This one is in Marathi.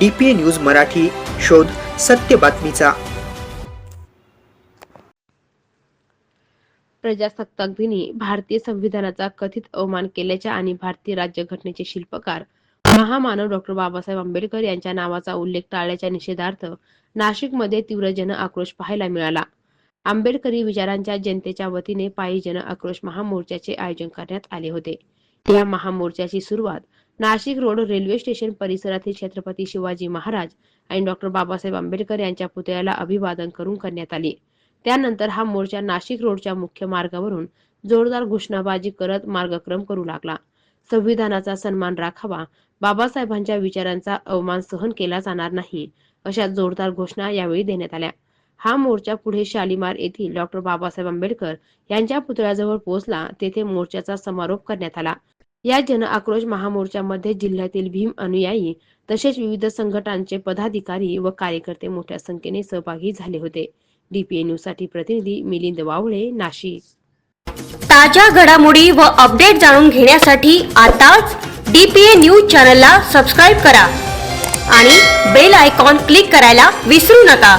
डीपीए न्यूज मराठी शोध सत्य बातमीचा. प्रजासत्ताक दिनी भारतीय संविधानाचा कथित अवमान केल्याच्या आणि भारतीय राज्यघटनेचे शिल्पकार महामानव डॉक्टर बाबासाहेब आंबेडकर यांच्या नावाचा उल्लेख टाळल्याच्या निषेधार्थ नाशिकमध्ये तीव्र जन आक्रोश पाहायला मिळाला. आंबेडकरी विचारांच्या जनतेच्या वतीने पायी जन आक्रोश महामोर्चाचे आयोजन करण्यात आले होते. या महामोर्चाची सुरुवात नाशिक रोड रेल्वे स्टेशन परिसरातील छत्रपती शिवाजी महाराज आणि डॉक्टर बाबासाहेब आंबेडकर यांच्या पुतळ्याला अभिवादन करून करण्यात आले. त्यानंतर हा मोर्चा नाशिक रोडच्या मुख्य मार्गावरून जोरदार घोषणाबाजी करत मार्गक्रम करू लागला. संविधानाचा सन्मान राखावा बाबासाहेबांच्या विचारांचा अवमान सहन केला जाणार नाही अशा जोरदार घोषणा यावेळी देण्यात आल्या. हा मोर्चा पुढे शालिमार येथील डॉक्टर बाबासाहेब आंबेडकर यांच्या पुतळ्याजवळ पोहोचला तेथे मोर्चाचा समारोप करण्यात आला. या जन आक्रोश महामोर्चामध्ये जिल्ह्यातील भीम अनुयायी तसेच विविध संघटनांचे पदाधिकारी व कार्यकर्ते मोठ्या संख्येने सहभागी झाले होते. डीपीए न्यूजसाठी प्रतिनिधी मिलिंद वावळे नाशिक. ताज्या घडामोडी व अपडेट जाणून घेण्यासाठी आताच डीपीए न्यूज चॅनलला सबस्क्राईब करा आणि बेल आयकॉन क्लिक करायला विसरू नका.